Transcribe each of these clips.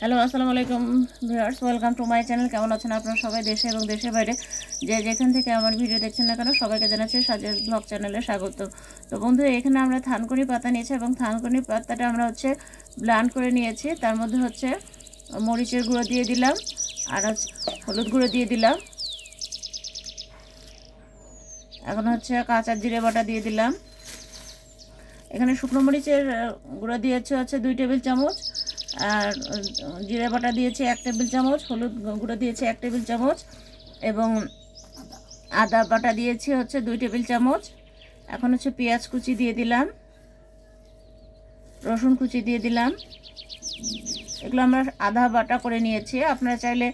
Hello, আসসালামু আলাইকুম viewers, welcome to my channel. কেমন আছেন আপনারা সবাই? দেশে এবং দেশের বাইরে যে যেখান থেকে আমার ভিডিও দেখছেন না কেন, সবাইকে জানাচ্ছি সাজের ব্লগ চ্যানেলে স্বাগত। তো বন্ধু, এখানে আমরা থানকুনি পাতা নিয়েছি এবং থানকুনি পাতাটা আমরা হচ্ছে ব্লান্ড করে নিয়েছি। তার মধ্যে হচ্ছে মরিচের গুঁড়ো দিয়ে দিলাম আর হলুদ গুঁড়ো দিয়ে দিলাম। এখন হচ্ছে কাঁচা জিরে বাটা দিয়ে দিলাম। এখানে শুকনো মরিচের গুঁড়ো দিয়েছে হচ্ছে দুই টেবিল চামচ। আর জিরে বাটা দিয়েছি এক টেবিল চামচ, হলুদ গুঁড়ো দিয়েছি এক টেবিল চামচ এবং আদা বাটা দিয়েছি হচ্ছে দুই টেবিল চামচ। এখন হচ্ছে পেঁয়াজ কুচি দিয়ে দিলাম, রসুন কুচি দিয়ে দিলাম। এগুলো আমরা আধা বাটা করে নিয়েছি, আপনারা চাইলে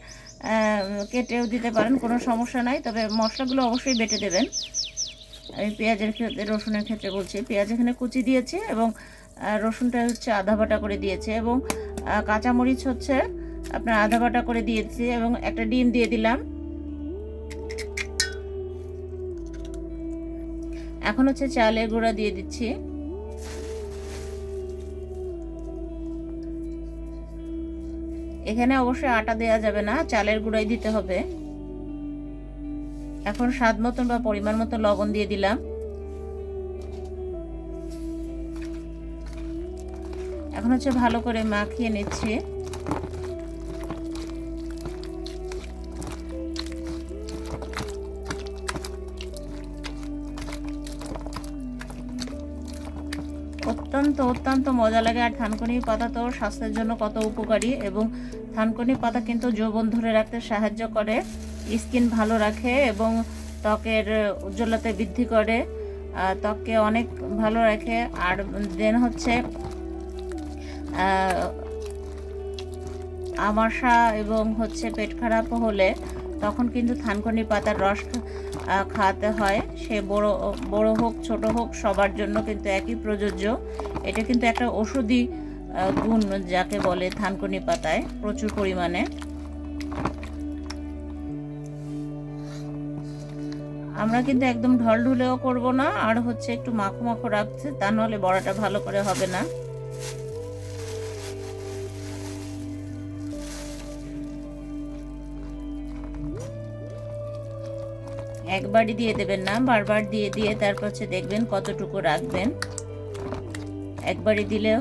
কেটেও দিতে পারেন, কোনো সমস্যা নাই, তবে মশলাগুলো অবশ্যই বেটে দেবেন। আমি পেঁয়াজের ক্ষেত্রে রসুনের ক্ষেত্রে বলছি, পেঁয়াজ এখানে কুচি দিয়েছি এবং রসুনটা হচ্ছে আধা বাটা করে দিয়েছে এবং কাঁচামরিচ হচ্ছে, আপনার আধা বাটা করে দিয়েছি এবং একটা ডিম দিয়ে দিলাম। এখন হচ্ছে চালের গুঁড়া দিয়ে দিচ্ছি। এখানে অবশ্যই আটা দেওয়া যাবে না, চালের গুঁড়াই দিতে হবে। এখন স্বাদ মতন বা পরিমাণ মতো লবণ দিয়ে দিলাম। এখন হচ্ছে ভালো করে মাখিয়ে নিচ্ছি। অত্যন্ত অত্যন্ত মজা লাগে। আর থানকুনি পাতা তো স্বাস্থ্যের জন্য কত উপকারী এবং থানকুনি পাতা কিন্তু যৌবন ধরে রাখতে সাহায্য করে, স্কিন ভালো রাখে এবং ত্বকের উজ্জ্বলতা বৃদ্ধি করে ত্বককে অনেক ভালো রাখে। আর দেন হচ্ছে আমাশা এবং হচ্ছে পেট খারাপ হলে তখন কিন্তু থানকুনি পাতার রস খাওয়াতে হয়। সে বড় বড় হোক, ছোট হোক, সবার জন্য কিন্তু একই প্রযোজ্য। এটা কিন্তু একটা ওষুধি গুণ যাকে বলে থানকুনি পাতায় প্রচুর পরিমাণে। আমরা কিন্তু একদম ঢলঢুলেও করব না, আর হচ্ছে একটু মাখো মাখো রাখছে, তা নাহলে বড়াটা ভালো করে হবে না। একবারই দিয়ে দেবেন না, বারবার দিয়ে দিয়ে তারপর হচ্ছে দেখবেন কতটুকু রাখবেন। একবারই দিলেও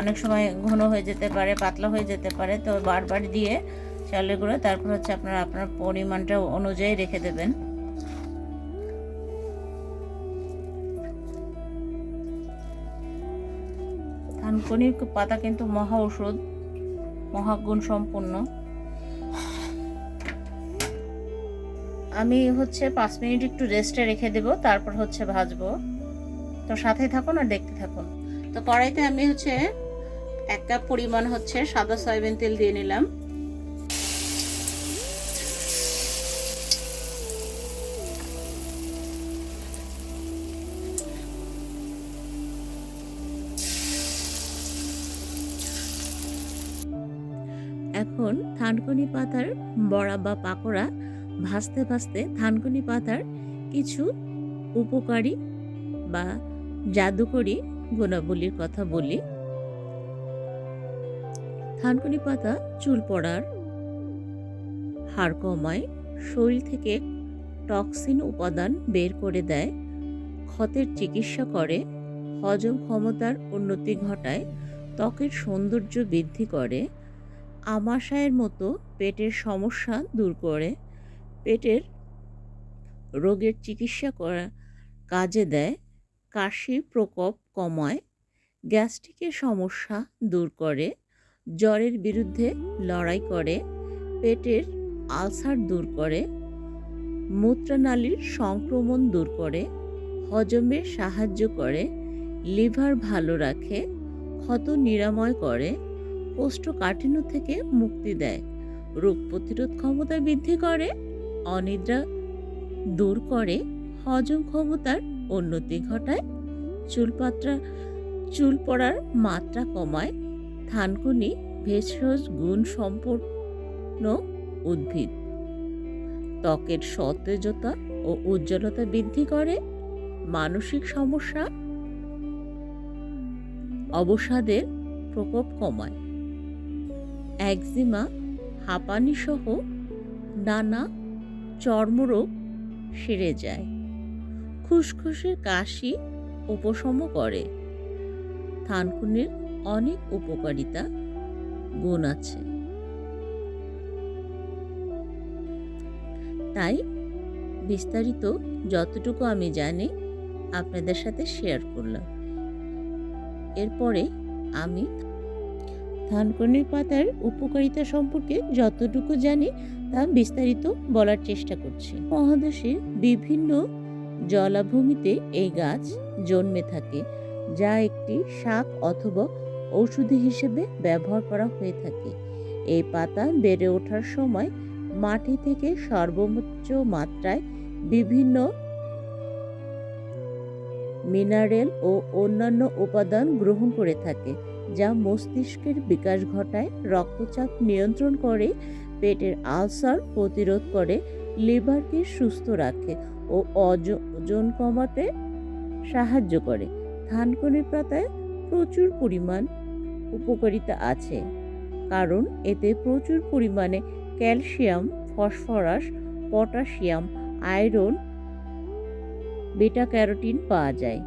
অনেক সময় ঘন হয়ে যেতে পারে, পাতলা হয়ে যেতে পারে, তো বারবার দিয়ে চালের গুঁড়ো, তারপর হচ্ছে আপনারা আপনার পরিমাণটা অনুযায়ী রেখে দেবেন। থানকুনির পাতা কিন্তু মহা ঔষধ মহাগুণ সম্পন্ন আমি হচ্ছে পাঁচ মিনিট একটু রেস্টে রেখে দেব, তারপর হচ্ছে ভাজবো। তো সাথে থাকুন আর দেখতে থাকুন। তো কড়াইতে আমি হচ্ছে এক কাপ পরিমাণ হচ্ছে সাদা সয়াবিন তেল দিয়ে নিলাম। এখন থানকুনি পাতার বড়া বা পাকোড়া ভাজতে ভাজতে থানকুনি পাতার কিছু উপকারী বা জাদুকরী গুণাবলীর কথা বলি। থানকুনি পাতা চুল পড়ার হাড় কমায় শরীর থেকে টক্সিন উপাদান বের করে দেয়, ক্ষতের চিকিৎসা করে, হজম ক্ষমতার উন্নতি ঘটায়, ত্বকের সৌন্দর্য বৃদ্ধি করে, আমাশায়ের মতো পেটের সমস্যা দূর করে। পেটের রোগের চিকিৎসা করা কাজে দেয়। কাশি প্রকোপ কমায়, গ্যাস্ট্রিকের সমস্যা দূর করে, জ্বরের বিরুদ্ধে লড়াই করে, পেটের আলসার দূর করে, মূত্রনালীর সংক্রমণ দূর করে, হজমে সাহায্য করে, লিভার ভালো রাখে, ক্ষত নিরাময় করে, কোষ্ঠকাঠিন্য থেকে মুক্তি দেয়। রোগ প্রতিরোধ ক্ষমতা বৃদ্ধি করে। অনিদ্রা দূর করে, হজম ক্ষমতার উন্নতি ঘটায় চুলপাত্রা চুল পড়ার মাত্রা কমায়, থানকুনি, ভেষজ গুণ সম্পন্ন উদ্ভিদ। ত্বকের সতেজতা ও উজ্জ্বলতা বৃদ্ধি করে, মানসিক সমস্যা, অবসাদের প্রকোপ কমায়। একজিমা, হাঁপানি সহ নানা চর্মরোগ সেরে যায়। খুসখুসের কাশি উপশম করে। থানকুনির অনেক উপকারিতা গুণ আছে। তাই বিস্তারিত যতটুকু আমি জানি আপনাদের সাথে শেয়ার করলাম। এরপরে আমি থানকুনির পাতার উপকারিতা সম্পর্কে যতটুকু জানি, তা বিস্তারিত বলার চেষ্টা করছি। মহাদেশে বিভিন্ন জলাভূমিতে এই গাছ জন্মে থাকে, যা একটি শাক অথবা ঔষধি হিসেবে ব্যবহার করা হয়ে থাকে। এই পাতা বেড়ে ওঠার সময় মাটি থেকে সর্বোচ্চ মাত্রায় বিভিন্ন মিনারেল ও অন্যান্য উপাদান গ্রহণ করে থাকে। যা মস্তিষ্কের বিকাশ ঘটায়, রক্তচাপ নিয়ন্ত্রণ করে, পেটের আলসার প্রতিরোধ করে, লিভারকে সুস্থ রাখে ও ওজন কমাতে সাহায্য করে। থানকুনি পাতায় প্রচুর পরিমাণ উপকারিতা আছে, কারণ এতে প্রচুর পরিমাণে calcium, phosphorus, potassium, iron, beta carotene পাওয়া যায়।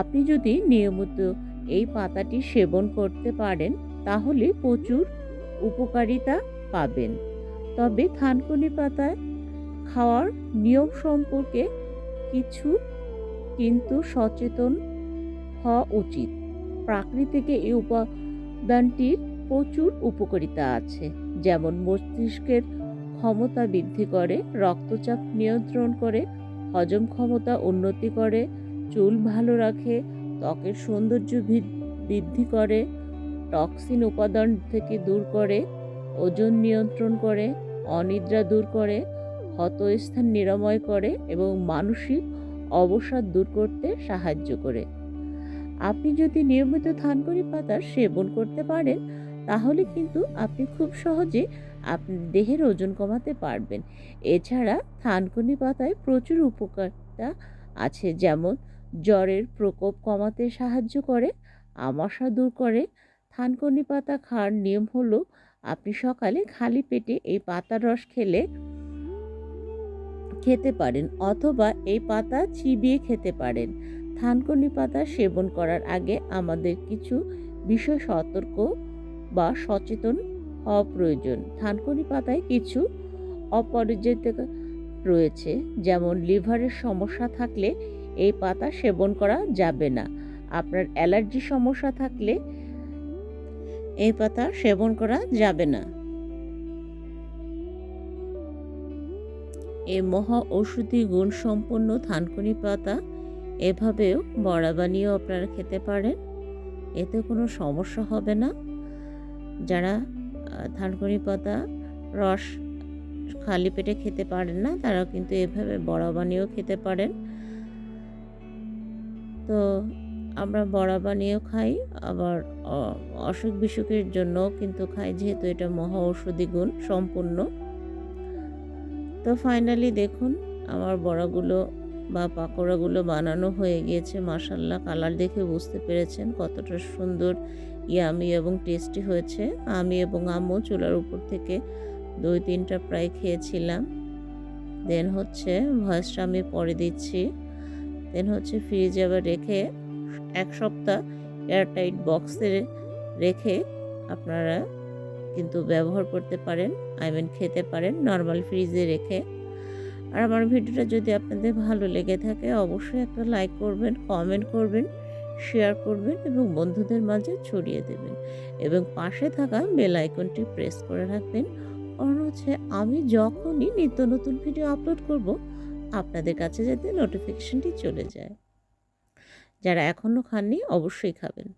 আপনি যদি নিয়মিত এই পাতাটি সেবন করতে পারেন, তাহলে প্রচুর উপকারিতা পাবেন। তবে থানকুনি পাতা খাওয়ার নিয়ম সম্পর্কে কিছু কিন্তু সচেতন হওয়া উচিত। প্রাকৃতিক এই উপাদানটির প্রচুর উপকারিতা আছে, যেমন মস্তিষ্কের ক্ষমতা বৃদ্ধি করে, রক্তচাপ নিয়ন্ত্রণ করে, হজম ক্ষমতা উন্নতি করে, চুল ভালো রাখে ত্বকের সৌন্দর্য বৃদ্ধি করে, টক্সিন উপাদান থেকে দূর করে, ওজন নিয়ন্ত্রণ করে, অনিদ্রা দূর করে ক্ষতস্থান নিরাময় করে এবং মানসিক অবসাদ দূর করতে সাহায্য করে। আপনি যদি নিয়মিত থানকুনি পাতা সেবন করতে পারেন, তাহলে কিন্তু আপনি খুব সহজে আপনার দেহের ওজন কমাতে পারবেন। এছাড়া থানকুনি পাতায় প্রচুর উপকারিতা আছে, যেমন জ্বরের প্রকোপ কমাতে সাহায্য করে আমাশা দূর করে। থানকনি পাতা খাওয়ার নিয়ম হলো, আপনি সকালে খালি পেটে এই পাতার রস খেলে খেতে পারেন অথবা এই পাতা চিবিয়ে খেতে পারেন। থানকনি পাতা সেবন করার আগে আমাদের কিছু বিষয় সতর্ক বা সচেতন হওয়া প্রয়োজন। থানকুনি পাতায় কিছু অপরিচিত রয়েছে, যেমন লিভারের সমস্যা থাকলে এই পাতা সেবন করা যাবে না। আপনার অ্যালার্জি সমস্যা থাকলে এই পাতা সেবন করা যাবে না। এই মহা ঔষধি গুণ সম্পন্ন থানকুনি পাতা এভাবেও বড়া বানিয়েও আপনারা খেতে পারেন। এতে কোনো সমস্যা হবে না। যারা থানকুনি পাতা রস খালি পেটে খেতে পারেন না তারা কিন্তু এভাবে বড়া বানিয়েও খেতে পারেন। তো আমরা বড়া বানিয়েও খাই, আবার অসুখ বিসুখের জন্য কিন্তু খাই, যেহেতু এটা মহা ঔষধি গুণ, সম্পূর্ণ। তো ফাইনালি দেখুন, আমার বড়াগুলো বা পাকোড়াগুলো বানানো হয়ে গিয়েছে মাসাল্লাহ কালার দেখে বুঝতে পেরেছেন কতটা সুন্দর, ইয়ামি এবং টেস্টি হয়েছে। আমি এবং আম্মু চুলার উপর থেকে দুই তিনটা প্রায় খেয়েছিলাম। দেন হচ্ছে ভয়েসটা আমি পরে দিচ্ছি। দেন হচ্ছে ফ্রিজে আবার রেখে এক সপ্তাহ এয়ারটাইট বক্সে রেখে আপনারা কিন্তু ব্যবহার করতে পারেন আই মিন খেতে পারেন নর্মাল ফ্রিজে রেখে। আর আমার ভিডিওটা যদি আপনাদের ভালো লেগে থাকে, অবশ্যই একটা লাইক করবেন কমেন্ট করবেন শেয়ার করবেন এবং বন্ধুদের মাঝে ছড়িয়ে দেবেন। এবং পাশে থাকা বেল আইকনটি প্রেস করে রাখবেন। কারণ হচ্ছে আমি যখনই নিত্য নতুন ভিডিও আপলোড করব আপনাদের কাছে যাতে নোটিফিকেশনটি চলে যায়। যারা এখনও খাননি অবশ্যই খাবেন।